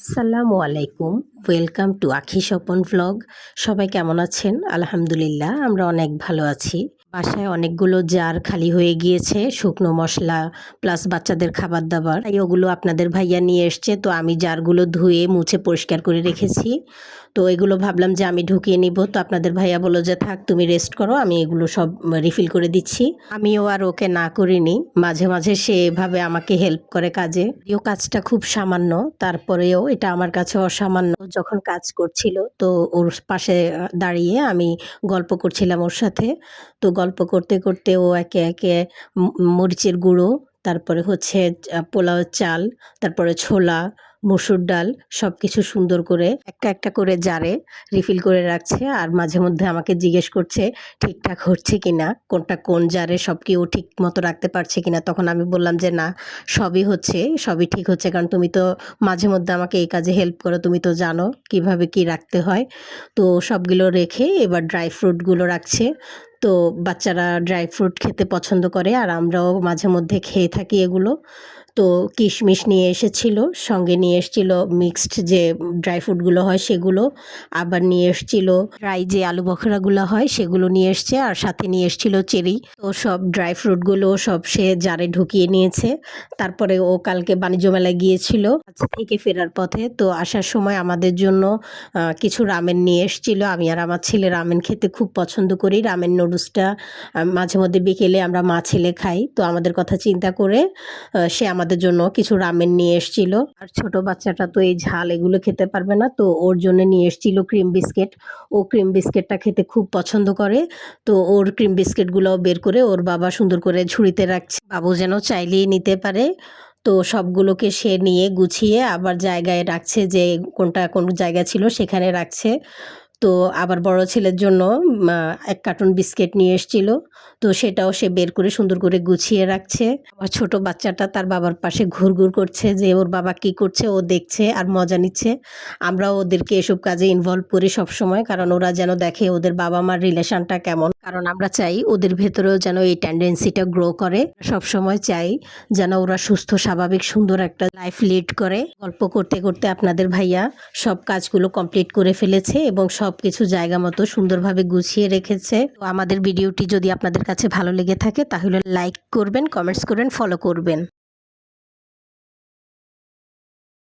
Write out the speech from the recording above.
আসসালামু আলাইকুম। Welcome to আখি স্বপন ভ্লগ সবাই কেমন আছেন? আলহামদুলিল্লাহ, আমরা অনেক ভালো আছি। বাসায় অনেকগুলো জার খালি হয়ে গিয়েছে, শুকনো মশলা প্লাস বাচ্চাদের খাবার দাবার। তাই ওগুলো আপনাদের ভাইয়া নিয়ে এসছে, তো আমি জারগুলো ধুয়ে, মুছে পরিষ্কার করে রেখেছি। তো এগুলো ভাবলাম যে আমি ঢুকিয়ে নিব। তো আপনাদের ভাইয়া বলো যে, থাক, তুমি রেস্ট করো, আমি এগুলো সব রিফিল করে দিচ্ছি। আমিও আর ওকে না করিনি। মাঝে মাঝে সে এভাবে আমাকে হেল্প করে কাজে। ও কাজটা খুব সামান্য, তারপরেও এটা আমার কাছে অসামান্য। যখন কাজ করছিল, তো ওর পাশে দাঁড়িয়ে আমি গল্প করছিলাম ওর সাথে। তো গল্প করতে করতে ও একে একে মরিচের গুঁড়ো তারপরে হচ্ছে পোলাও চাল, তারপরে ছোলা, মসুর ডাল সব কিছু সুন্দর করে একটা একটা করে জারে রিফিল করে রাখছে আর মাঝে মধ্যে আমাকে জিজ্ঞেস করছে, ঠিকঠাক হচ্ছে কি না কোনটা কোন জারে সব কি ও ঠিক মতো রাখতে পারছে কিনা? তখন আমি বললাম যে, না, সবই হচ্ছে, সবই ঠিক হচ্ছে, কারণ তুমি তো মাঝে মধ্যে আমাকে এই কাজে হেল্প করো, তুমি তো জানো কীভাবে কি রাখতে হয়। তো সবগুলো রেখে এবার ড্রাই ফ্রুটগুলো রাখছে। তো বাচ্চারা ড্রাই ফ্রুট খেতে পছন্দ করে আর আমরাও মাঝে মধ্যে খেয়ে থাকি এগুলো। তো কিশমিশ নিয়ে এসেছিল, সঙ্গে নিয়ে এসেছিল মিক্সড যে ড্রাই ফ্রুটগুলো হয় সেগুলো, আবার নিয়ে এসেছিল ড্রাই যে আলু বখরাগুলো হয় সেগুলো নিয়ে এসছে, আর সাথে নিয়ে এসেছিল চেরি তো সব ড্রাই ফ্রুটগুলো সব সে জারে ঢুকিয়ে নিয়েছে। তারপরে ও কালকে বাণিজ্য মেলায় গিয়েছিল, আজ থেকে ফেরার পথে। তো আসার সময় আমাদের জন্য কিছু রামেন নিয়ে এসেছিল। আমি আর আমার ছেলে রামেন খেতে খুব পছন্দ করি। রামেন নুডলসটা মাঝে মধ্যে বিকেলে আমরা মা ছেলে খাই। তো আমাদের কথা চিন্তা করে সে আমাদের জন্য কিছু রামেন নিয়ে এসেছিল। আর ছোট বাচ্চাটা তো এই ঝাল এগুলো খেতে পারবে না, তো ওর জন্য নিয়ে এসেছিল ক্রিম বিস্কিট ও ক্রিম বিস্কিটটা খেতে খুব পছন্দ করে, তো ওর ক্রিম বিস্কিটগুলো বের করে ওর বাবা সুন্দর করে ঝুড়িতে রাখছে। বাবু যেন চাইলেই নিতে পারে, তো সবগুলোকে সে নিয়ে গুছিয়ে আবার জায়গায় রাখছে যে কোনটা কোন জায়গা ছিল সেখানে রাখছে। তো আবার বড় ছেলের জন্য এক কার্টুন বিস্কিট নিয়ে এসেছিল। তো সেটাও সে বের করে সুন্দর করে গুছিয়ে রাখছে। আর ছোট বাচ্চাটা তার বাবার পাশে ঘুর ঘুর করছে যে ওর বাবা কি করছে, ও দেখছে আর মজা নিচ্ছে। আমরাও ওদেরকে এসব কাজে ইনভলভ করি সব সময় কারণ ওরা যেন দেখে ওদের বাবা মার রিলেশনটা কেমন। কারণ আমরা চাই ওদের ভেতরেও যেন এই টেন্ডেন্সিটা গ্রো করে। সব সময় চাই যেন ওরা সুস্থ, স্বাভাবিক, সুন্দর একটা লাইফ লিড করে। গল্প করতে করতে আপনাদের ভাইয়া সব কাজগুলো কমপ্লিট করে ফেলেছে এবং সব কিছু জায়গা মতো সুন্দরভাবে গুছিয়ে রেখেছে। তো আমাদের ভিডিওটি যদি আপনাদের কাছে ভালো লেগে থাকে, তাহলে লাইক করবেন কমেন্টস করবেন ফলো করবেন।